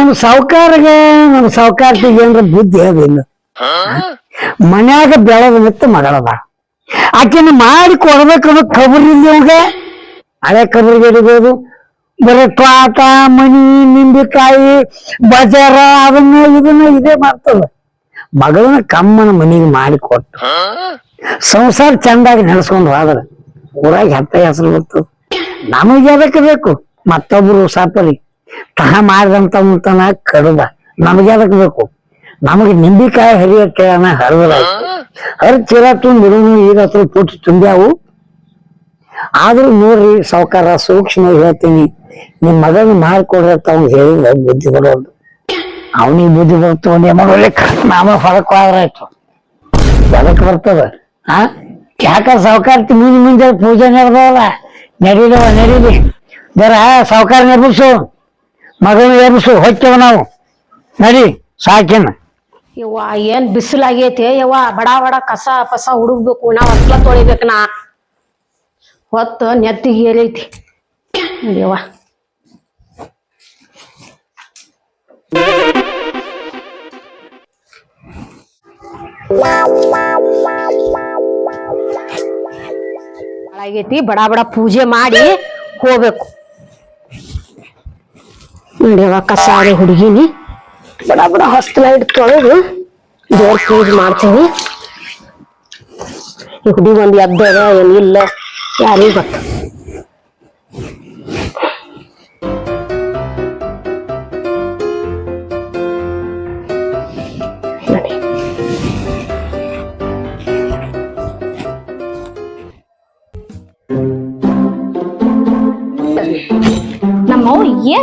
ನಮ್ಮ ಸಾವುಕಾರಗೆ ನಮ್ಮ ಸಾವುಕಾರ್ತಿಗೆ ಏನ್ರ ಬುದ್ಧಿ ಅದಿಲ್ಲ ಮನ್ಯಾಗ ಬೆಳದ ನಿತ್ತ ಮಗಳದ ಆಕೆನ ಮಾಡಿ ಕೊಡ್ಬೇಕನ್ನೋ ಕಬರ್ ಇವಾಗ ಹಳೆ ಕಬರಿಗೆ ಇರ್ಬೋದು ಬರೀ ತ್ವಾಟ ಮನಿ ನಿಂಬೆಕಾಯಿ ಬಜಾರ, ಅದನ್ನ ಇದನ್ನ ಇದೇ ಮಾಡ್ತದ. ಮಗಳನ್ನ ಕಮ್ಮನ ಮನೆಗೆ ಮಾಡಿ ಕೊಟ್ಟು, ಸಂಸಾರ ಚಂದಾಗಿ ನಡೆಸ್ಕೊಂಡು ಹೋದ್ರೆ, ಊರಾಗ ಹೆತ್ತ ಹೆಸರು ಬರ್ತದ ನಮಗೆ ಅದಕ್ಕೆ ಬೇಕು? ಮತ್ತೊಬ್ರು ಸಾಪರಿ ತಹ ಮಾಡಿದಂತ ತನ ಕಡದ. ನಮಗೆ ಅದಕ್ಕೆ ಬೇಕು. ನಮಗೆ ನಿಂಬಿಕಾಯಿ ಹರಿಯಕ್ಕೆ ಹರಿದ್ರ ಹರಿದ ಚೀಲ ತುಂಬ ಈಗ ಹತ್ರ ತುಂಬ್ಯಾವು? ಆದ್ರೂ ನೋಡ್ರಿ, ಸಾವುಕಾರ ಸೂಕ್ಷ್ಮ ಹೇಳ್ತೀನಿ. ನಿಮ್ ಮಗನ ಮಾಡ್ಕೊಡ್ರಿ ಅಂತ ಅವ್ನು ಹೇಳಿದ ಬುದ್ಧಿ ಬರೋದು. ಅವನಿಗೆ ಬುದ್ಧಿ ಬರ್ತು ಒಂದೇ ನಾಮ ಹೊರಕ್ ಆಯ್ತು. ಎದಕ್ ಬರ್ತದ. ಆ? ಯಾಕ ಸಾವುಕಾರ್ತಿ ಮುಂದೆ ಮುಂದೆ ಪೂಜೆ ನಡೆದವಲ್ಲ? ನಡೀದವ ನಡೀಲಿ. ಬರ ಸಾವುಕಾರ ನೆಬಸು ಮಗನ ಎಬ್ಸು ಹೊಕ್ಕೇವ ನಾವು. ನಡಿ, ಸಾಕಿನ. ಯವ್ವ, ಏನ್ ಬಿಸಿಲಾಗೈತಿ? ಯವ್ವ, ಬಡ ಬಡ ಕಸ ಪಸ ಹುಡುಗ್ಬೇಕು ನಾ ಹತ್ಲ ತೊಳಿಬೇಕು ನಾ. ಹೊತ್ತು ನೆತ್ತಿಗೆ ಏರೈತಿ ಯವ್ವ. ಆಗೈತಿ ಬಡ ಬಡ ಪೂಜೆ ಮಾಡಿ ಹೋಗ್ಬೇಕು. ನೋಡ್ಯವ ಕಸ ಅದೇ ಹುಡುಗಿನಿ ಬಡ ಬಡ ಹೊಸ್ತು ಲೈಟ್ ತೊಳೆದು ದೇವ್ರ ಪೂಜೆ ಮಾಡ್ತೀನಿ ಈ ಹುಡುಗಿ ಒಂದು ಎದ್ದದ ಏನಿಲ್ಲ ಯಾರಿಗೂ ಗೊತ್ತು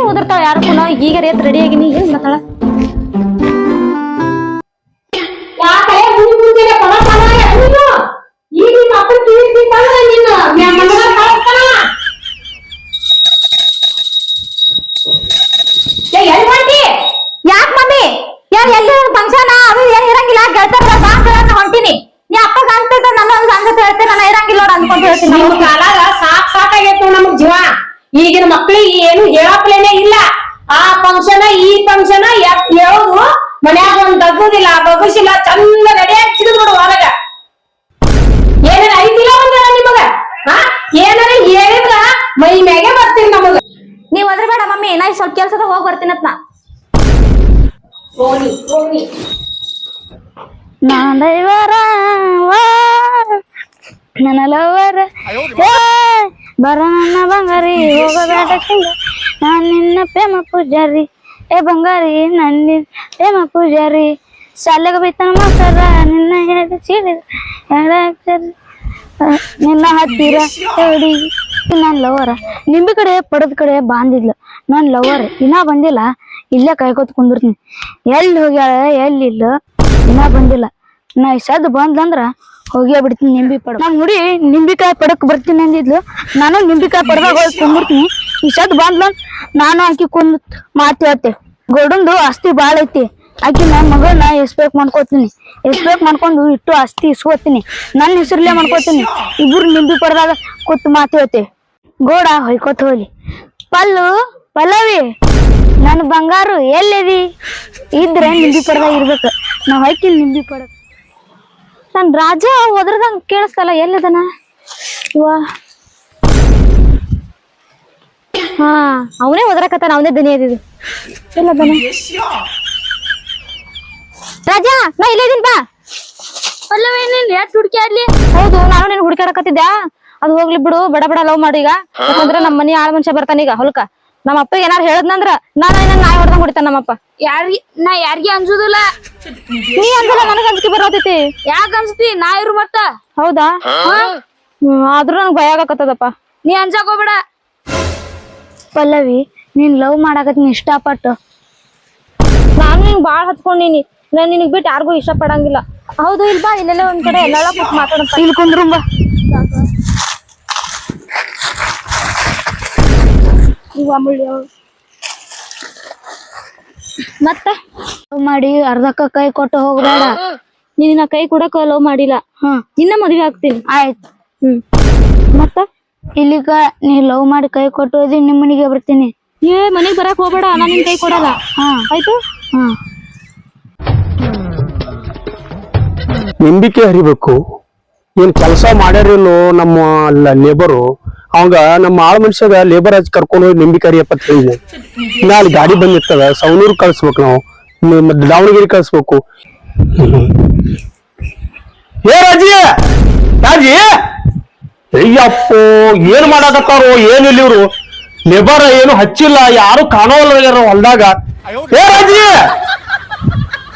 ಓದಿರ್ತಾಳ ಯಾರು ಕೂಡ ಈಗ ರೇತ್ ರೆಡಿ ಆಗಿನಿ ಏನ್ ಮಾತಾಳ ಯಾಕ್ ಮಮ್ಮಿ ಯಾರ್ ಎಲ್ಲಿ ಫಂಕ್ಷನ್ ಅದು ಏನ್ ಇರಂಗಿಲ್ಲ ಗೆಳತಾರ ಸಾಂಗ್ ಹೊಂಟಿನಿ. ನೀ ಅಪ್ಪ ಕಾಣ್ತೈತ ನನ್ನ ಒಂದು ಸಂಗತಿ ಹೇಳ್ತೇನೆ ನಾನು ಇರಂಗಿಲ್ಲ ಅನ್ಕೊಂತ ಹೇಳ್ತೀನಿ. ಕಾಲಾಗ ಸಾಕ್ ಸಾಕಾಗೈತು ನಮಗ್ ಜೀವ. ಈಗಿನ ಮಕ್ಳಿಗೆ ಏನು ಹೇಳಪ್ಲೇನೆ ಆ ಫಂಕ್ಷನ್ ಈ ಫಂಕ್ಷನ್ ಯಾವ್ದು ಮನ್ಯಾಗ ಒಂದ್ ತಗ್ಗುದಿಲ್ಲ ಬಗುಸಿಲ್ಲ ಚಂದ ರೆಡಿಯಾಗಿ ಸಿಡಿದ್ ಬಿಡು ಹೊರಗ. ಏನಾರ ಐತಿಲ್ಲ ನಿಮಗೆ? ನಿಮಗ ಏನಾರ ಹೇಳಿದ್ರ ಮೈ ಮ್ಯಾಗೆ ಬರ್ತೀನಿ ನಮಗ. ನೀವ್ ಅದ್ರ ಬೇಡ ಮಮ್ಮಿ ನಾ ಸ್ವಲ್ಪ ಕೆಲ್ಸದ ಹೋಗಿ ಬರ್ತೀನತ್ ನಾ ಹೋಗಿ ಹೋಗಿ ನಾನೈವರ ನನ್ನ ಲವರ ಬರ ನನ್ನ ಬಂಗಾರಿ ಹೋಗಬೇಡ ನಾನ್ ನಿನ್ನ ಪ್ರೇಮ ಪೂಜಾರಿ, ಏ ಬಂಗಾರಿ ನನ್ನ ಪ್ರೇಮ ಪೂಜಾರಿ. ಶಾಲೆಗೆ ಬೈತಾನ ಮಾಸ್ತರ ನಿನ್ನ ಹೇಳಿದ ಚೀಡಿದ ನಿನ್ನ ಹತ್ತಿರ ಹೇಳಿ. ನನ್ನ ಲವರ ನಿಂಬಿ ಕಡೆ ಪಡದ ಕಡೆ ಬಾಂದಿದ್ಲು. ನನ್ನ ಲವರ್ ಇನ್ನ ಬಂದಿಲ್ಲ. ಇಲ್ಲೇ ಕಾಯ್ಕೋತ ಕುಂದಿರ್ತೀನಿ. ಎಲ್ಲಿ ಹೋಗ್ಯಾಳ ಎಲ್ಲಿಲ್ಲ ಇನ್ನ ಬಂದಿಲ್ಲ. ನಾ ಸದ್ ಬಂದ್ಲಂದ್ರ ಹೋಗ್ಯಾ ಬಿಡ್ತೀನಿ ನಿಂಬಿ ಪಡ ನಮ್ ಹುಡಿ ನಿಂಬಿಕಾಯಿ ಪಡಕ್ ಬರ್ತೀನಿ ಅಂದಿದ್ಲು. ನಾನು ನಿಂಬಿಕಾಯಿ ಪಡದಾಗ ಹೋಗಿ ಕುಂದಿರ್ತೀನಿ. ಸದ್ ಬಂದ್ಲ, ನಾನು ಆಕಿ ಕುಂದ್ ಮಾತು ಹೇಳ್ತೆ. ಗೌಡಂದು ಆಸ್ತಿ ಬಾಳ ಐತಿ. ಆಕಿ ನನ್ನ ಮಗಳನ್ನ ಎಸ್ಪೇಕ್ ಮಾಡ್ಕೋತೀನಿ. ಎಸ್ಪೇಕ್ ಮಾಡ್ಕೊಂಡು ಇಟ್ಟು ಆಸ್ತಿ ಇಸ್ಕೋತೀನಿ. ನನ್ನ ಹೆಸರಲ್ಲೇ ಮಾಡ್ಕೋತೀನಿ. ಇಬ್ರು ನಿಂಬಿ ಪಡ್ದಾಗ ಕೂತ್ ಮಾತು ಹೇಳ್ತೆ. ಗೋಡ ಹೊಯ್ಕೋತ ಹೋಗ್ಲಿ. ಪಲ್ಲು, ಪಲ್ಲವಿ ನನ್ನ ಬಂಗಾರು ಎಲ್ಲಿದಿ? ಇದ್ರೆ ನಿಂಬಿ ಪಡ್ದಾಗ ಇರ್ಬೇಕು. ನಾವ್ ಹೊಯ್ಕಿಲ್ ನಿಂಬಿ ಪಡ ನನ್ ರಾಜ ಒದ್ರದಂಗ ಕೇಳಿಸ್ತಲ್ಲ ಎಲ್ಲಿದನ? ವಾ. ಹಾ ಅವನೇ ಒದರಕತ್ತಾನ ಅವನೇ ದನಿ ಅದಿದ್ದು ಎಲ್ಲದನ ರಾಜಾ ನಾ ಇಲ್ಲೇ ಇದೀನಿ ಬಾ. ಪಲ್ಲವಿ ನೀನ್ ಎಷ್ಟು ಹುಡುಕಿ ಹೌದು ನಾನು ನೀನ್ ಹುಡುಕಾಡಕತ್ತಿದ್ದೆ ಅದು ಹೋಗ್ಲಿ ಬಿಡು ಬಡ ಬಡ ಲವ್ ಮಾಡಿ ಈಗ. ಯಾಕಂದ್ರೆ ನಮ್ಮ ಮನಿ ಆಳ್ ಮನುಷ್ಯ ಬರ್ತಾನ ಈಗ ಹೊಲ್ಕ ನಮ್ಮ ಅಪ್ಪ ಏನಾರ ಹೇಳದ್ನಂದ್ರ ನಾನು ಏನಾರ ನಾಯಿ ಹೊಡ್ದಂಗ್ ಹೊಡಿತಾನ ನಮ್ಮಪ್ಪ. ಯಾರಿ ನಾ ಯಾರಿಗೆ ಅನ್ಸುದಿಲ್ಲ ನೀ ಅಂದಲ್ಲ ನನಗೆ ಅಂಜಿಕೆ ಬರೋತೈತಿ. ಯಾಕ ಅನ್ಸ್ತಿ ನಾ ಇರು ಮತ್ತ. ಹೌದಾ? ಹ್ಮ್, ಆದ್ರೂ ನನಗ್ ಭಯ ಆಗಕತ್ತದಪ್ಪ. ನೀ ಅಂಜಾಕ್ ಹೋಗ್ಬೇಡ. ಪಲ್ಲವಿ ನೀನ್ ಲವ್ ಮಾಡಾಕತ್ ನೀ ಇಷ್ಟಪಟ್ಟು. ನಾನು ನಿನ್ ಬಾಳ ಹತ್ಕೊಂಡಿನಿ. ನಾನು ನಿನಗ್ ಬಿಟ್ಟು ಯಾರಿಗೂ ಇಷ್ಟ ಪಡಂಗಿಲ್ಲ ಹೌದು ಇಲ್ ಬಾ ಇಲ್ಲೆಲ್ಲ ಒಂದ್ ಕಡೆ ಎಲ್ಲ ಕೂತ್ ಮಾತಾಡಂತ ಇಲ್ಲಿ ಕುಂದ್ರುಂಬ ಮತ್ತೆ? ಲವ್ ಮಾಡಿ ಅರ್ಧಕ್ಕ ಕೈ ಕೊಟ್ಟು ಹೋಗ್ಬೇಡ. ನಿನ್ನ ಕೈ ಕೊಡಕ ಲವ್ ಮಾಡಿಲ್ಲ. ಹಾ. ನಿನ್ನ ಮದ್ವೆ ಆಗ್ತೀನಿ. ಆಯ್ತು. ಹ್ಮ್. ಮತ್ತ? ಇಲ್ಲಿಗ ನೀ ಲವ್ ಮಾಡಿ ಕೈ ಕೊಟ್ಟು ಹೋದಿ ನಿಮ್ಮ ಮನೆಗೆ ಬರ್ತೀನಿ. ಏ ಮನೆಗ್ ಬರಕ್ ಹೋಗ್ಬೇಡ ನಾನು ನಿನ್ ಕೈ ಕೊಡಲ್ಲ. ಹಾ. ಆಯ್ತು? ಹಾ. ನಂಬಿಕೆ ಹರಿಬೇಕು. ಏನ್ ಕೆಲಸ ಮಾಡ್ಯಾರಿಲ್ಲೋ ನಮ್ಮ ಲೇಬರು ಅವಂಗ ನಮ್ಮ ಆಳ್ ಮನುಷ್ಯಗ ಲೇಬರ್ ಹಚ್ಚಿ ಕರ್ಕೊಂಡು ಹೋಗಿ ನಂಬಿಕೆ ಹರಿಯಪ್ಪ ಅಂತ ಹೇಳಿದ್ನೆ ಇನ್ನ ಅಲ್ಲಿ ಗಾಡಿ ಬಂದಿರ್ತದ ಸೌನೂರ್ ಕಳ್ಸ್ಬೇಕು ನಾವು. ಮ- ಮತ್ತೆ ದಾವಣಗೆರೆ ಕಳ್ಸ್ಬೇಕು. ಏ ರಾಜಿ! ರಾಜಿ! ಅಯ್ಯಪ್ಪೋ ಏನ್ ಮಾಡಾಕತ್ತಾರೋ ಏನಿಲ್ಲ ಇವ್ರು. ಲೇಬರ್ ಏನು ಹಚ್ಚಿಲ್ಲ ಯಾರು ಕಾಣೋಲ್ಲ ಹೊಲ್ದಾಗ. ಏ ರಾಜಿ!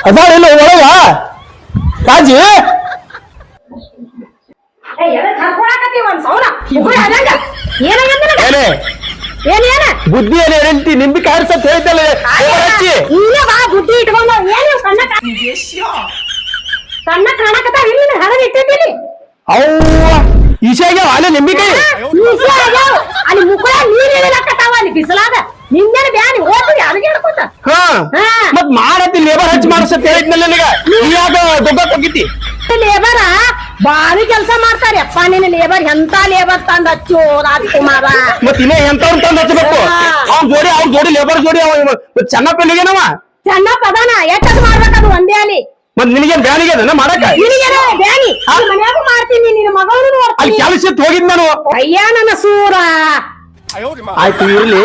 ಅದಾಳ ಇಲ್ಲ ಒಳಗ? ರಾಜಿ! ಬುದ್ಧಿ? ಏನೇ ಏನ್? ಏನ ಬುದ್ಧಿ ಏನೇ ಹೆಂಡತಿ ನಿಂಬಿ ಕಾಯಿಸತ್ ಹೇಳ್ತಲ್ಲ ಬುದ್ಧಿ ಇಟ್ಕೊಂಡು ಏನು ಕಣ್ಣ ಕಾಣಕತ್ತಾವ? ಇಲ್ಲಿ ಹರದ್ ಇಟ್ಟಿದ್ದೀನಿ ಅವ್ವ. ಈಶಾಗ ಅಲ್ಲೇ ನಿಂಬಿಕಾಯಿ. ಅಲ್ಲಿ ಮುಕ್ಕಳ ನೀರ್ ಇಳಿಲಕತ್ತಾವ ಅಲ್ಲಿ ಬಿಸಿಲಾಗ ನಿಂದೇನ ಬ್ಯಾನಿ ಹೋಗಿ ಅಲ್ಲಿಗೆ ಹೇಳ್ಕೊತ. ಹಾ. ಹಾ. ಮತ್ ಮಾಡತ್ತಿ ಲೇಬರ್ ಹಚ್ಚಿ ಮಾಡಿಸತ್ ಹೇಳಿದ್ನಲ್ಲ ನಿನಗ? ನೀವಾಗ ದೊಡ್ಡ ಹೋಗಿದ್ದಿ ಲೇಬರ ಬಾರಿ ಕೆಲಸ ಮಾಡ್ತಾರೆ. ಅಪ್ಪ ನಿನ್ನ ಲೇಬರ್ ಎಂತ ಲೇಬರ್ ತಂದ ಹಚ್ಚು ರಾಜ್ಕುಮಾರ? ಮತ್ ಇನ್ನೇ ಎಂತ ತಂದ ಹಚ್ಚಬೇಕು. ಅವ್ನ್ ಜೋಡಿ ಅವ್ರ ಜೋಡಿ ಲೇಬರ್ ಜೋಡಿ ಅವ ಚೆನ್ನಪ್ಪನಿಗೇನವ ಚೆನ್ನ ಅದಾನ ಎಟ್ಟದ್ ಮಾಡ್ಬೇಕದು ಒಂದೇ ಅಲ್ಲಿ? ಮತ್ ನಿನಗೇನ್ ಬ್ಯಾನಿಗೆ ಅದನ್ನ ಮಾಡಕ? ನಿನಗೇನ ಬ್ಯಾನಿ? ಅಲ್ಲಿ ಮನ್ಯಾಗೂ ಮಾಡ್ತೀನಿ ನಿನ್ನ ಮಗಳನ್ನು ಅಲ್ಲಿ ನೋಡ್ತೀನಿ. ಕೆಲಸ ಇತ್ತು ಹೋಗಿದ್ ನಾನು. ಅಯ್ಯ ನನ್ನ ಸೂರ. ಆಯ್ತು ಇರ್ಲಿ.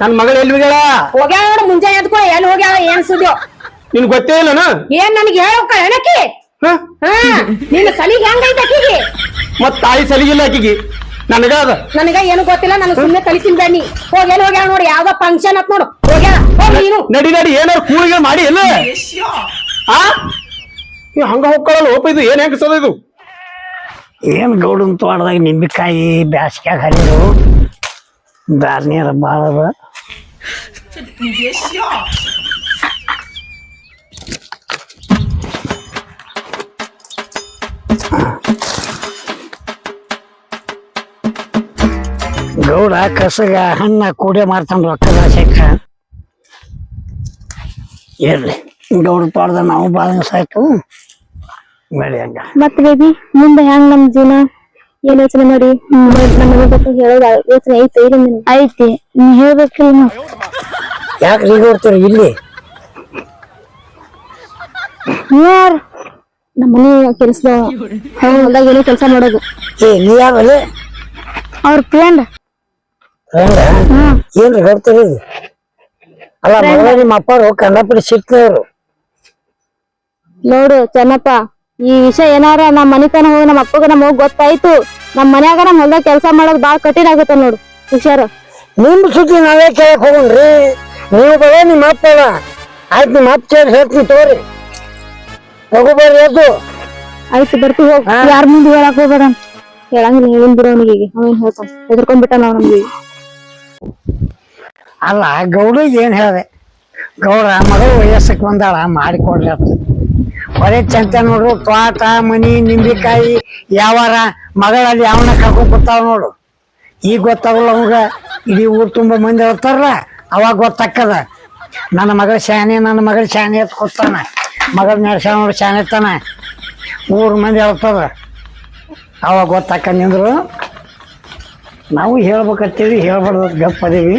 ನನ್ ಮಗಳು ಎಲ್ಲಿ ಹೋಗ್ಯಾಳ ಹೋಗ್ಯಾಳ ನೋಡು ಮುಂಜಾನೆ ಎದ್ಕೊ ಎಲ್ಲಿ ಹೋಗ್ಯಾಳ ಏನ್ ಸುದ್ದಿಯೋ. ನಿನ್ ಗೊತ್ತೇ ಇಲ್ಲನ ಏನ್ ನನಗೆ ಹೇಳೋಕ ಹೆಣಕಿ ಹ? ಹಾ. ನಿನ್ನ ಸಲಿಗೆ ಹೆಂಗೈತೆ ಆಕಿಗೆ ಮತ್ ತಾಯಿ ಸಲಿಗಿಲ್ಲ ಆಕಿಗೆ ನನಗ ಅದ. ನನಗ ಏನು ಗೊತ್ತಿಲ್ಲ ನಾನು ಸುಮ್ಮನೆ ಕಲಿಸಿನ ಬನ್ನಿ. ಹೋಗಿ ಎಲ್ಲಿ ಹೋಗ್ಯಾಳ ನೋಡಿ ಯಾವ್ದೋ ಫಂಕ್ಷನ್ ಅತ್ ನೋಡು. ಹೋಗ್ಯಾಳ ಹೋಗಿ ನೀನು. ನಡಿ ನಡಿ ಏನಾರು ಕೂಳಿಗೆ ಮಾಡಿ ಎಲ್ಲ. ಆ? ನೀವ್ ಹಂಗ ಹೋಗ್ಕೊಳ್ಳಲ್ಲ ಹೋಪ ಇದು, ಏನ್ ಹೆಂಗಸದ ಇದು? ಏನ್ ಗೌಡನ್ ತೋಟದಾಗ ನಿಂಬಿಕಾಯಿ ಬ್ಯಾಸ್ಗ್ಯಾಗ ಹರಿದು ದಾರ್ನೀರ ಭಾಳ ಅದ ಗೌಡ ಕಸಗ ಹಣ್ಣ ಕೂಡೆ ಮಾಡ್ತಾನ ರೊಕ್ಕದ ಶೇಖ. ಇರ್ಲಿ. ಗೌಡ ಪಾಡ್ದ ನಾವು ಭಾಳ ದಿವಸ ಆಯ್ತು. ಬೆಳಿ ಹಂಗ. ಮತ್ ಬೇಬಿ ಮುಂದೆ ಹೆಂಗ್ ನಮ್ ಜೀವನ? ಏನ್ ಯೋಚನೆ ಮಾಡಿ? ನಮ್ಮ ಮನೆ ಬಗ್ಗೆ ಹೇಳೋದ ಯೋಚನೆ ಐತಿ ಇಲ್ಲ ಐತಿ. ನೀ ಹೇಳ್ಬೇಕ್ರಿ ನಾವು ಯಾಕೆ ಇಲ್ಲಿ? ಯಾರ್? ನಮ್ಮ ಮನೆ ಕೆಲ್ಸ ಹೊಲ್ದಾಗ ಏನೋ ಕೆಲಸ ಮಾಡೋದು. ಏ ನೀ ಯಾವಲ್ಲಿ ಅವ್ರ ಫ್ರೆಂಡ್ ಹಂಗ ಏನ್ರಿ ಹೇಳ್ತೀರಿ ಅಲ್ಲ ಮಗಳ ನಿಮ್ಮ ಅಪ್ಪಾರು ಕಂಡಪಡಿ ಸಿಕ್ತವ್ರು ನೋಡು ಚೆನ್ನಪ್ಪ ಈ ವಿಷಯ ಏನಾರ ನಮ್ಮ ಮನಿತನ ಹೋಗಿ ನಮ್ಮ ಅಪ್ಪಗ ನಮ್ಮ ಹೋಗಿ ಗೊತ್ತಾಯ್ತು. ನಮ್ಮ ಮನ್ಯಾಗ ನಮ್ಮ ಹೊಲ್ದಾಗ ಕೆಲಸ ಮಾಡೋದು ಬಾಳ ಕಠಿಣ ಆಗುತ್ತೆ ನೋಡು. ಹುಷಾರು. ನಿಮ್ ಸುದ್ದಿ ನಾವೇ ಕೇಳಕ್ ಹೋಗ್ರಿ ನೀವು ಬರ ನಿಮ್ಮ ಅಪ್ಪ ಅದ. ಆಯ್ತು ನಿಮ್ಮ ಅಪ್ಪ ಕೇಳಿ ಹೇಳ್ತೀನಿ ತಗೋರಿ. ತಗೋಬರ್ರಿ ಆಯ್ತು ಬರ್ತಿ ಹೋಗ್. ಯಾರ ಮುಂದೆ ಹೇಳಕ್ ಹೋಗ್ಬೇಡ. ಹೇಳಂಗಿಲ್ಲ ಏನ್ ಬಿಡು ಅವನಿಗೆ ಈಗ? ಅವೇನ್ ಹೇಳ್ತಾನ. ಹೆದರ್ಕೊಂಡ್ಬಿಟ್ಟ ನಾವ್ ನಮ್ಗೆ ಅಲ್ಲ ಗೌಡ ಏನ್ ಹೇಳಿದೆ? ಗೌಡ ಮಗಳು ವಯಸ್ಸಕ್ಕೆ ಬಂದಾಳ ಮಾಡಿಕೊಡ್ರಿ ಅಂತ. ಒಳ್ಳೆ ಚಂತ ನೋಡ್ರು, ತೋಟ, ಮನಿ, ನಿಂಬಿಕಾಯಿ, ಯಾವಾರ ಮಗಳಲ್ಲಿ ಯಾವನ ಕರ್ಕೊಂಡ್ ಕೊಡ್ತಾವ ನೋಡು. ಈಗ ಗೊತ್ತಾಗಲ್ಲ ಅವಾಗ, ಇಡೀ ಊರು ತುಂಬ ಮಂದಿ ಇರ್ತಾರಲ್ಲ, ಅವಾಗ ಗೊತ್ತಾಕ್ಕದ ನನ್ನ ಮಗಳ ಶಾನೆ, ನನ್ನ ಮಗಳ ಶಾನೆ ಅಂತ ಕೊಡ್ತಾನ ಮಗಳ ನಡೆಸ ನೋಡಿ ಶಾನೆ ತಾನ. ಮೂರು ಮಂದಿ ಹೇಳ್ತದ ಅವಾಗ ಗೊತ್ತಾಕ ನಿಂದ್ರು. ನಾವು ಹೇಳ್ಬೇಕತ್ತೀವಿ ಹೇಳ್ಬಾರ್ದು ಗಪ್ಪದೀವಿ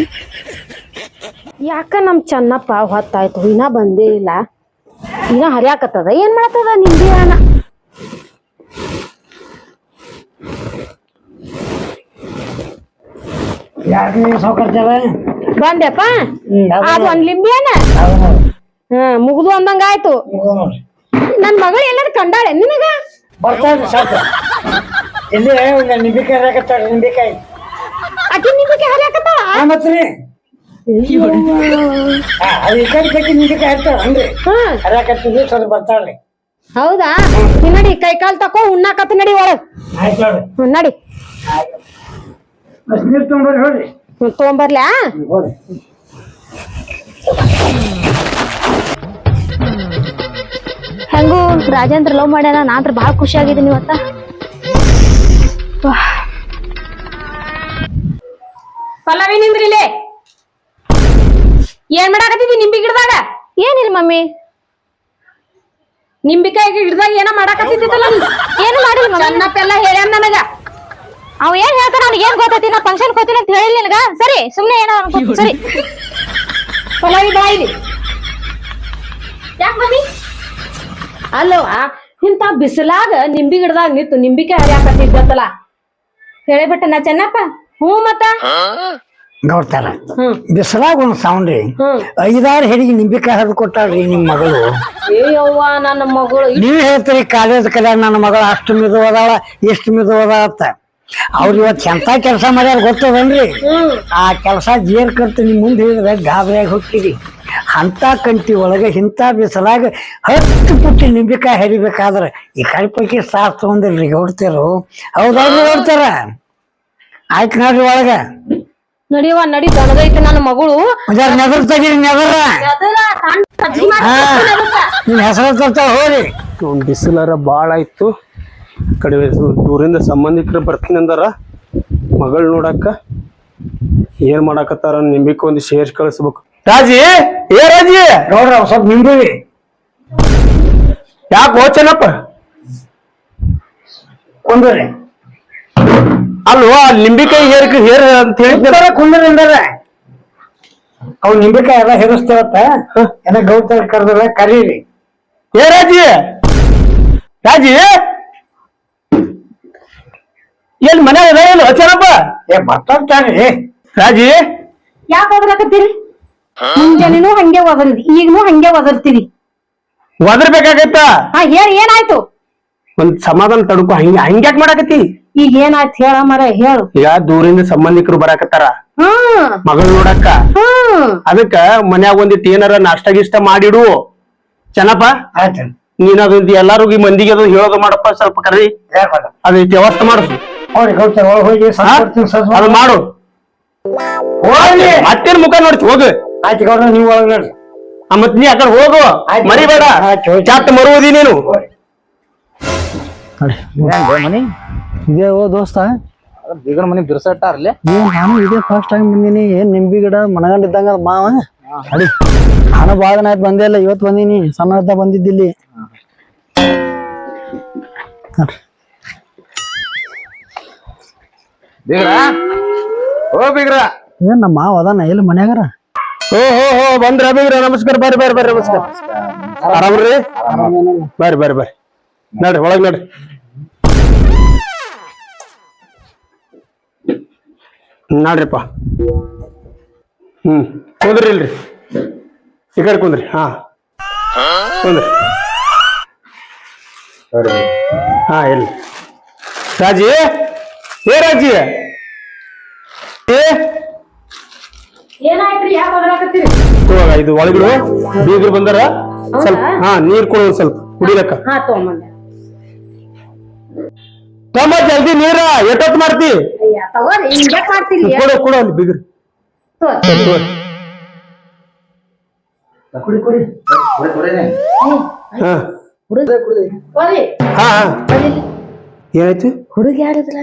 ಯಾಕ ನಮ್ಮ ಚೆನ್ನಪ್ಪ ಹೊತ್ತಾಯ್ತು? ಇನ್ನ ಬಂದೇ ಇಲ್ಲ. ಇನ್ನ ಹರಿಯಾಕತ್ತದ. ಏನ್ ಮಾಡತ್ತದ ನಿಂಬೆ ಹಣ ಬಂದೆಪ್ಪ ಅದು ಒಂದ್ ಲಿಂಬೆ ಹಣ್ಣ ಹಾ ಮುಗ್ದು ಅಂದಂಗ ಆಯ್ತು ನನ್ ಮಗಳು ಎಲ್ಲಾರು ಕಂಡಾಳೆ ನಿನಗ? ಬರ್ತಾ ಇದ್ರಿ ಸಾಕು. ಒಂದು ನಿಂಬಿಕಾಯಿ ಹರಿಯಾಕತ್ತಾಳ ನಿಂಬಿಕಾಯಿ. ಆಕಿ ನಿಂಬಿಕೆ ಹರಿಯಾಕತ್ತಾಳ? ಮತ್ರಿ? ಬರ್ತಾಳ್ರಿ ಹೌದಾ? ನಡಿ ಕೈ ಕಾಲ್ ತಕೋ ಉಣ್ಣಾಕತ್ತ ನಡಿ ಒಳಗ್. ನಡಿ. ತಗೊಂಬರ್ಲ್ಯಾ ಹೆಂಗು ರಾಜೇಂದ್ರ ಲವ್ ಮಾಡ್ಯಾನ? ನಾ ಬಹಳ ಖುಷಿ ಆಗಿದ್ದೀನಿ ಇವತ್ತ. ಪಲ್ಲವಿ ನಿಂದ್ರಿಲೆ ಏನ್ ಮಾಡಾಕತ್ತಿದಿ ನಿಂಬಿ ಗಿಡದಾಗ? ಏನಿಲ್ಲ ಮಮ್ಮಿ. ನಿಂಬಿಕಾಯಿ ಗಿಡದಾಗ ಏನೋ ಮಾಡಾಕತ್ತಿದ್ದಲ್ಲ ಏನು ಮಾಡಿಲ್ಲ ಮಮ್ಮಿ? ಚೆನ್ನಪ್ಪ ಎಲ್ಲ ಹೇಳ್ಯಾನ ನನಗ. ಅವ್ ಏನ್ ಹೇಳ್ತಾನ ಅವ್ನಿಗೆ ಏನ್ ಗೊತ್ತೈತಿ ನಾ ಫಂಕ್ಷನ್ ಹೋಗ್ತೀನಿ ಅಂತ ಹೇಳಿಲ್ಲ ನಿನಗ? ಸರಿ ಸುಮ್ನೆ ಏನೋ ಅನ್ಕೊ ಸರಿ. ಪಲಾವಿ ಯಾಕೆ ಮಮ್ಮಿ? ಅಲ್ಲವ ಇಂತ ಬಿಸಿಲಾಗ ನಿಂಬಿ ಗಿಡದಾಗ ನಿಂತು ನಿಂಬಿಕಾಯಿ ಹರಿಯಾಕತ್ತಿದ್ದಲ್ಲ ಹೇಳಿಬಿಟ್ಟ ನಾ ಚೆನ್ನಪ್ಪ? ಹ್ಞೂ ಮತ್ತ? ನೋಡ್ತಾರ. ಬಿಸಿಲಾಗ ಒಂದ್ ಸೌಂಡ್ ರೀ. ಐದಾರು ಹೆರಿಗೆ ನಿಂಬಿಕಾಯಿ ಹರಿದು ಕೊಟ್ಟಾಳ್ರಿ ನಿಮ್ ಮಗಳು. ಏಯವ್ವ ನನ್ನ ಮಗಳು. ನೀವ್ ಹೇಳ್ತೀರಿ ಕಾಲೇಜ್ ಕಲ್ಯಾಣ ನನ್ನ ಮಗಳು ಅಷ್ಟು ಮಿದು ಓದಾಳ ಎಷ್ಟು ಮಿದು ಓದಾಳ ಅಂತ. ಅವ್ರ ಇವತ್ತು ಎಂತ ಕೆಲಸ ಮಾಡ್ಯಾರ ಗೊತ್ತದನ್ರಿ? ಆ ಕೆಲಸ ಜೇರ್ ಕರ್ತ ನಿಮ್ ಮುಂದೆ ಹೇಳಿದ್ರೆ ಗಾಬರಿಯಾಗಿ ಹೋಗ್ತೀರಿ. ಅಂತ ಕಂಟಿ ಒಳಗೆ ಇಂಥ ಬಿಸಿಲಾಗ ಹತ್ತು ಪುಟ್ಟಿ ನಿಂಬಿಕಾಯಿ ಹರಿಬೇಕಾದ್ರೆ ಈ ಕಡೆ ಪೈಕಿ ಸಾಸ್ ತಗೊಂಡಿಲ್ರಿ ಹೊಡ್ತೀರು ಹೌದೌದು ಹೊಡ್ತಾರ ಆಯ್ತು ನೋಡ್ರಿ ಒಳಗ. ನಡಿಯವ್ವ ನಡಿ ದನದೈತೆ ನನ್ನ ಮಗಳು. ಒಂದಾರ ನೆದರ್ ತೆಗೀರಿ ನೆದರ? ಹಾ. ನಿಮ್ ಹೆಸರು ತರ್ತಾವ ಹೋರಿ ಅವ್ನ್ ಬಿಸಿಲಾರ ಭಾಳ ಆಯ್ತು. ಈ ಕಡೆ ದೂರಿಂದ ಸಂಬಂಧಿಕರು ಬರ್ತೀನಿ ಅಂದಾರ. ಮಗಳು ನೋಡಕ್ಕ ಏನ್ ಮಾಡಾಕತ್ತಾರ ನಿಂಬಿಕೆ ಒಂದು ಶೇರ್ ಕಳಿಸ್ಬೇಕು. ರಾಜಿ ಏ ರಾಜಿ? ನೋಡ್ರ ಅವ್ ಸ್ವಲ್ಪ ನಿಂಬಿವಿ. ಯಾಕೆ ಹೋಚನಪ್ಪ ಕುಂದ್ರಿ. ಅಲ್ವೋ? ಆ ನಿಂಬಿಕಾಯಿ ಹೇರ್ ಹೇರ್ ಅಂತ ಹೇಳಿ ಕುಂದ್ರ ಅವ್ ನಿಂಬಿಕಾಯಿ ಎಲ್ಲ ಹೇರಿಸ್ತಾವತ್ತ ಎಲ್ಲ ಗೌತ ಕರೆದ್ರೆ ಕರೀರಿ. ಏ ರಾಜಿ! ರಾಜಿ! ಏನ್ ಮನೆ ಏನು? ಹಚ್ಚಾರಪ್ಪ ಏ ಬರ್ತಾರ್ರಿ ರಾಜಿ! ಯಾಕೆ ಒದರಾಕತ್ತೀರಿ? ಮುಂಜಾನೆನೂ ಹಂಗೆ ಒದರಿದಿ. ಈಗನೂ ಹಂಗೆ ಒದರ್ತೀರಿ. ಒದರ್ಬೇಕಾಗತ್ತ? ಹಾ ಹೇಳಿ ಏನಾಯ್ತು? ಒಂದ್ ಸಮಾಧಾನ ತಡ್ಕೊ. ಹಂಗ ಹಂಗ್ಯಾಕ್ ಮಾಡಾಕತ್ತಿ? ಈಗ ಏನಾಯ್ತು ಹೇಳ ಮರ ಹೇಳು. ಈಗ ದೂರಿಂದ ಸಂಬಂಧಿಕರು ಬರಾಕತ್ತಾರ? ಹ್ಮ್ ಮಗಳು ನೋಡಕ್ಕ? ಹ್ಮ್ ಅದಕ್ಕ ಮನ್ಯಾಗ ಒಂದಿಟ್ಟು ಏನಾರ ನಾಷ್ಟ ಗಿಷ್ಟ ಮಾಡಿಡು. ಚೆನ್ನಪ್ಪ? ಆಯ್ತು. ನೀನ್ ಅದೊಂದು ಎಲ್ಲಾರು ಈ ಮಂದಿಗೆ ಅದು ಹೇಳೋದು ಮಾಡಪ್ಪ ಸ್ವಲ್ಪ ಕರಿ ಹೇಳ್ಬೇಡ ಅದೈತಿ ವ್ಯವಸ್ಥೆ ಮಾಡಿಸು ಒಳಗ್ ಹೋಗಿ ಹಾ? ಅದು ಮಾಡು. ಹೋಗ್ಲಿ ಮತ್ತೇನ್ ಮುಖ ನೋಡ್ತಿ ಹೋಗು. ಆಯ್ತು ಗೌಡ ನೀವು ಒಳಗ್ ನೋಡ್ರಿ. ಆ, ಮತ್ ನೀ ಅಕಡೆ ಹೋಗು. ಆಯ್ತು. ಮರಿಬೇಡ. ಆಯ್ತು. ಚಾಟ್ ಮರುವುದಿ ನೀನು. ಮನಿ? ಇದೇ ಓ ದೋಸ್ತ. ಬೀಗರ ಮನೆ ಬಿರ್ಸಟ್ಟಾರ್ಲೆ? ಏನ್ ನಾನು ಇದೇ ಫಸ್ಟ್ ಟೈಮ್ ಬಂದೀನಿ ಏನ್ ನಿಂಬಿ ಗಿಡ ಮನಗಂಡಿದ್ದಂಗ ಮಾವ? ಅಡಿ ನಾನು ಭಾಳ ದಿನ ಆಯ್ತು ಬಂದೇ ಇಲ್ಲ ಇವತ್ತು ಬಂದೀನಿ ಸಣ್ಣ ಇದ್ದ ಬಂದಿದ್ದಿಲ್ಲಿ. ಬೀಗ್ರ? ಓ ಬೀಗ್ರ. ಏನ್ ನಮ್ಮ ಮಾವ ಅದಾನ ಎಲ್ಲಿ ಮನ್ಯಾಗಾರ? ಓ ಹೋ ಹೋ ಬಂದ್ರ ಬೀಗ್ರ? ನಮಸ್ಕಾರ ಬರ್ರಿ ಬರ್ರಿ ಬರ್ರಿ ನಮಸ್ಕಾರ. ಆರಾಮ್ರಿ? ಬರ್ರಿ ಬರ್ರಿ ಬರ್ರಿ. ನಡ್ರಿ ಒಳಗ್ ನಡ್ರಿ. ನೋಡ್ರಿಪ್ಪ. ಹ್ಮ್ ಕುಂದ್ರಿ ಇಲ್ರಿ. ಈ ಕಡೆ ಕುಂದ್ರಿ ಹಾ. ಕುಂದ್ರಿ. ಹಾ ಇಲ್ಲ ರಾಜಿ ಏ ರಾಜಿ? ಏ? ಇವಾಗ ಇದು ಒಳಗಿಡು ಬೀಗರು ಬಂದಾರ ಸ್ವಲ್ಪ ಹಾ ನೀರ್ ಕೊಡು ಸ್ವಲ್ಪ ಕುಡಿಲಕ್ಕ. ತಮ್ಮ ಜಲ್ದಿ ನೀರ ಎಟ್ಟೊತ್ತು ಮಾಡ್ತಿ? ಅಯ್ಯ ತಗೋರಿ ಹಿಂಗೆ ಮಾಡ್ತೀರಿ ಕೊಡು ಕೊಡು ಅಲ್ಲಿ ಬೀಗರು. ಕುಡಿ ಕುಡಿ. ಕುಡಿ ಕುಡಿನೆ ಹಾ. ಹೋರಿ ಹಾ ಹಾ. ಏನಾಯ್ತು? ಹುಡುಗ ಯಾರಿದ್ರ?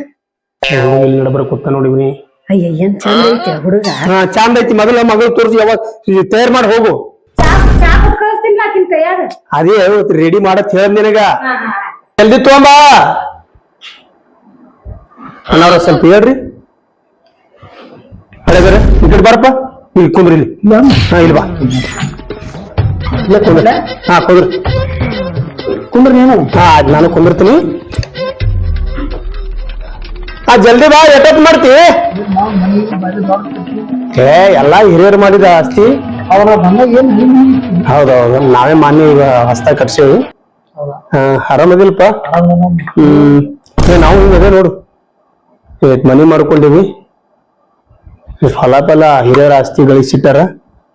ಹುಡುಗ ಇಲ್ಲಿ ನಡಬರ ಕೊತ್ತ ನೋಡಿವ್ನಿ ಅಯ್ಯ ಏನ್ ಚಂದ ಐತಿ ಹುಡುಗ. ಹಾ ಚಂದ ಐತಿ. ಮೊದಲ ಮಗಳು ತೋರಿಸಿ ಯಾವಾಗ ತಯಾರು ಮಾಡಿ ಹೋಗು. ಚಾ ಚಾ ಕೊಟ್ಟು ಕಳಿಸ್ತೀನಿ ನಾಕಿನ್ ಕೈಯಾಗ. ಅದೇ ರೆಡಿ ಮಾಡತ್ ಹೇಳ ನಿನಗ. ಹಾ ಹಾ ಜಲ್ದಿ ತಗೊಂಬಾ ಅಣ್ಣವ್ರ ಸ್ವಲ್ಪ ಹೇಳ್ರಿ. ಹಳೆ ಬೇರೆ ಕಡೆ ಬರಪ್ಪ. ಇಲ್ಲಿ ಕುಂದ್ರಿ ಇಲ್ಲಿ. ಹಾ ಬಾ ಇಲ್ಲೇ ಕುಂದ್ರಿ ಹಾ, ಕುಂದ್ರಿ. ಕುಂದ್ರಿ ನೀನು? ಹಾ ನಾನು ಕುಂದಿರ್ತೀನಿ. ಆ, ಜಲ್ದಿ ಬಾ ಎಟಕ್ ಮಾಡ್ತಿ. ಏ, ಎಲ್ಲಾ ಹಿರಿಯರು ಮಾಡಿದ ಆಸ್ತಿ. ಹೌದೌದು ನಾವೇ ಮಾನ್ಯ ಈಗ ಹಸ್ತ ಕಟ್ಸೇವು. ಆರಾಮದಿಲ್ಪ ಹ್ಮ್. ನಾವು ಅದೇ ನೋಡು. ಇವತ್ ಮನಿ ಮಾಡ್ಕೊಂಡಿವಿ. ಈ ಹೊಲ ಪಲ ಹಿರಿಯರ ಆಸ್ತಿ ಗಳಿಸಿಟ್ಟಾರ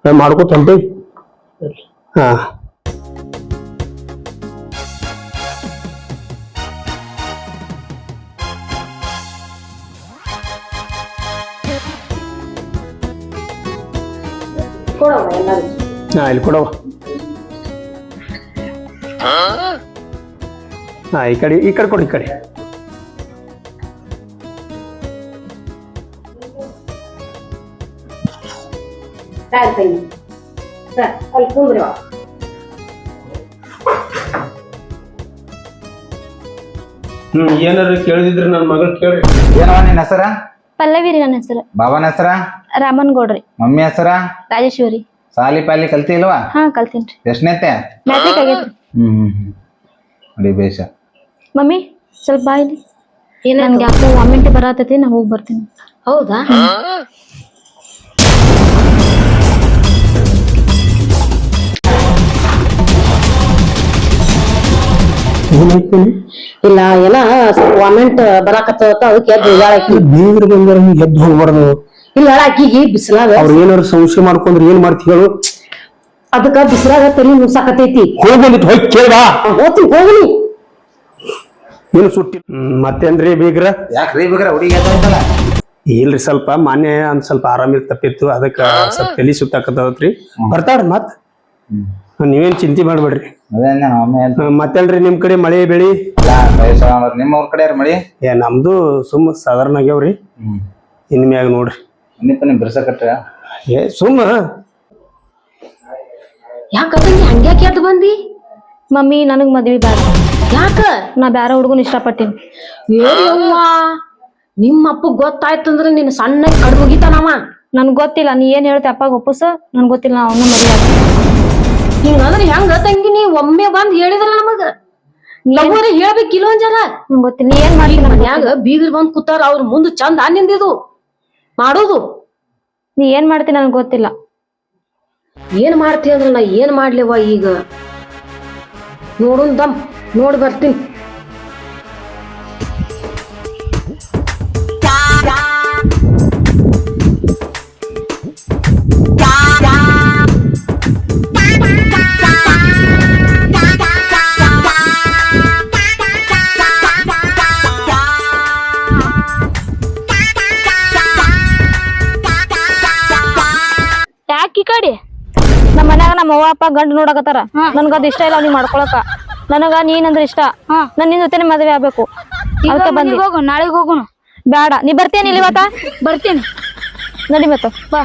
ನಾವ್ ಮಾಡ್ಕೊತ ಹೊಂಟೇವಿ. ಹಾ. ಕೊಡವ್ವ ಎಲ್ಲರಿಗೂ ಹಾ, ಇಲ್ಲಿ ಕೊಡವ ಹಾ, ಈ ಕಡೆ ಈ ಕಡೆ ಕೊಡಿ, ಈ ಕಡೆ. ಸರಿ ತಂಗಿ ಸರಿ ಅಲ್ಲಿ ಕುಂದ್ರಿ ಹ್ಮ್ ಏನಾರ ಕೇಳಿದಿದ್ರಿ ನನ್ನ ಮಗಳು ಕೇಳ್ರಿ ಏನವ ನಿನ್ನ ಹೆಸರ? ಪಲ್ಲವಿ ರೀ ನನ್ನ ಹೆಸರು. ಬಾಬಾನ ಹೆಸರ? ರಾಮನ್ ಗೌಡ್ರಿ. ಮಮ್ಮಿ ಹೆಸರ? ರಾಜೇಶ್ವರಿ. ಸಾಲಿ ಪಾಲಿ ಕಲ್ತಿ ಇಲ್ವಾ? ಹಾ ಕಲ್ತೀನಿ ಎಷ್ಟನೇತೆ? ಮ್ಯಾಟ್ರಿಕ್ ಆಗೈತ್ರಿ ಹ್ಮ್ ಹ್ಮ್ ಹ್ಮ್. ನೋಡಿ ಬೇಷ. ಮಮ್ಮಿ ಸ್ವಲ್ಪ ಬಾ ಇಲ್ಲಿ ನನ್ಗೆ ಯಾಕೋ ವಾಮಿಂಟ್ ಬರತೈತಿ ನಾ ಹೋಗಿ ಬರ್ತೀನಿ. ಹೌದಾ? ಇಲ್ಲ ಏನ ಸ್ವಲ್ಪ ವಾಮೆಂಟ್ ಬರಾಕತ್ತ ಅದಕ್ಕೆ ಎದ್ದು ಹೇಳಾಕಿ ಬೀಗ್ರ ಬಂದ್ರ ಎದ್ದು ಹೋಗ್ಬಾರ್ದು. ಇಲ್ಲ ಆಕಿಗೆ ಬಿಸಿಲಾಗ. ಅವ್ರ ಏನಾರು ಸಂಶಯ ಮಾಡ್ಕೊಂಡ್ರೆ ಏನ್ ಮಾಡ್ತಿ ಹೇಳು. ಅದಕ್ಕ ಬಿಸಿಲಾಗ ತಲೆ ನುಸಾಕತೈತಿ ಹೋಗಿ ಬಂದಿತ್ತು ಹೋಗಿ ಕೇಳ್ಬಾ. ಹೋಗ್ತೀನಿ ಹೋಗ್ನಿ ಏನು ಸುಟ್ಟಿ ಮತ್ತೇನ್ರಿ ಬೀಗ್ರ? ಯಾಕ್ರಿ ಬೀಗ್ರ ಹುಡುಗಿ ಎದ್ದಾಯ್ತಲ್ಲ ಇಲ್ರಿ ಸ್ವಲ್ಪ ಮಾನ್ಯ ಒಂದ್ ಸ್ವಲ್ಪ ಆರಾಮಿಲ್ ತಪ್ಪಿತ್ತು ಅದಕ್ಕ ಸ್ವಲ್ಪ ತಲಿ ಸುತ್ತಾಕತ್ತದ್ರಿ ಬರ್ತಾರ ಮತ್ ನೀವೇನ್ ಚಿಂತೆ ಮಾಡ್ಬೇಡ್ರಿ. ಅದೇ ನಮ್ಮ ಮಮ್ಮಿ ಅಂತ ಹ್ಮ್, ಮತ್ತೇನ್ರಿ ನಿಮ್ ಕಡೆ ಮಳೆ ಬೆಳಿ? ನಿಮ್ಮ ಊರ್ ಕಡೆ ಮಳಿ? ಏ ನಮ್ದು ಸುಮ್ ಸಾಧಾರಣ ಆಗ್ಯಾವ್ರಿ. ಇನ್ ಮ್ಯಾಗ ನೋಡ್ರಿ. ನಿಪ್ಪ ನಿಮ್ ಏ ಸುಮ್ಮ ಯಾಕಂದ್ರೆ ಹಂಗ್ಯಾಕೆ ಎದ್ದು ಬಂದಿ? ಮಮ್ಮಿ ನನಗ್ ಮದ್ವಿ ಬ್ಯಾಡ ಯಾಕ? ನಾ ಬ್ಯಾರೆ ಹುಡುಗನ ಇಷ್ಟಪಟ್ಟಿನಿ. ಏಯವ್ವ ನಿಮ್ಮ ಅಪ್ಪ ಗೊತ್ತಾಯ್ತಂದ್ರ ನಿನ್ ಸಣ್ಣ ಕಡ್ ಮುಗಿತಾನವ ನನ್ಗ್ ಗೊತ್ತಿಲ್ಲ ನೀ ಏನ್ ಹೇಳ್ತಿ ಅಪ್ಪ ಒಪ್ಪಸ? ನನ್ಗ್ ಗೊತ್ತಿಲ್ಲ ನಾ ಅವನು ಮದ್ವೆ ಆಗ್ತೀನಿ. ಹಿಂಗಂದ್ರ ಹೆಂಗ ತಂಗಿ ನೀ ಒಮ್ಮೆ ಬಂದ್ ಹೇಳಿದ್ರ ನಮಗ. ಲಗುವರೆ ಹೇಳ್ಬೇಕಿಲ್ಲ ಇಲ್ಲೊಂದ್ ಜನ ಗೊತ್ತಿಲ್ಲ ನೀ ಏನ್ ಮಾಡ್ಲಿ ಮನ್ಯಾಗ ಬೀಗರ್ ಬಂದ್ ಕೂತಾರ ಅವ್ರ ಮುಂದ್ ಚಂದ ನಿಂದಿದು ಮಾಡೋದು. ನೀ ಏನ್ ಮಾಡ್ತೀನಿ ನನ್ಗೆ ಗೊತ್ತಿಲ್ಲ. ಏನ್ ಮಾಡ್ತಿ ಅಂದ್ರ ನಾ ಏನ್ ಮಾಡ್ಲಿವ ಈಗ? ನೋಡುನ್ ದಮ್ ನೋಡಿ ಬರ್ತೀನಿ. ನಮ್ಮ ಅವ್ವ ಅಪ್ಪ ಗಂಡು ನೋಡಕತ್ತಾರ. ನನ್ಗ ಅದ್ ಇಷ್ಟ ಇಲ್ಲ ಅವ್ನಿಗೆ ಮಾಡ್ಕೊಳಕ. ನನಗ ನೀನಂದ್ರ ಇಷ್ಟ. ನನ್ ನಿನ್ ಜೊತೆ ಮದ್ವೆ ಆಗ್ಬೇಕು. ಅದಕ್ಕೆ ಬಂದಿ ಹೋಗು ನಾಳೆಗ್ ಹೋಗುನು. ಬೇಡ ನೀ ಬರ್ತೀಯ ಇಲ್ಲಿ ಇವತ್ತ? ಬರ್ತೀನಿ. ನಡಿ ಮತ್ತ. ಬಾ.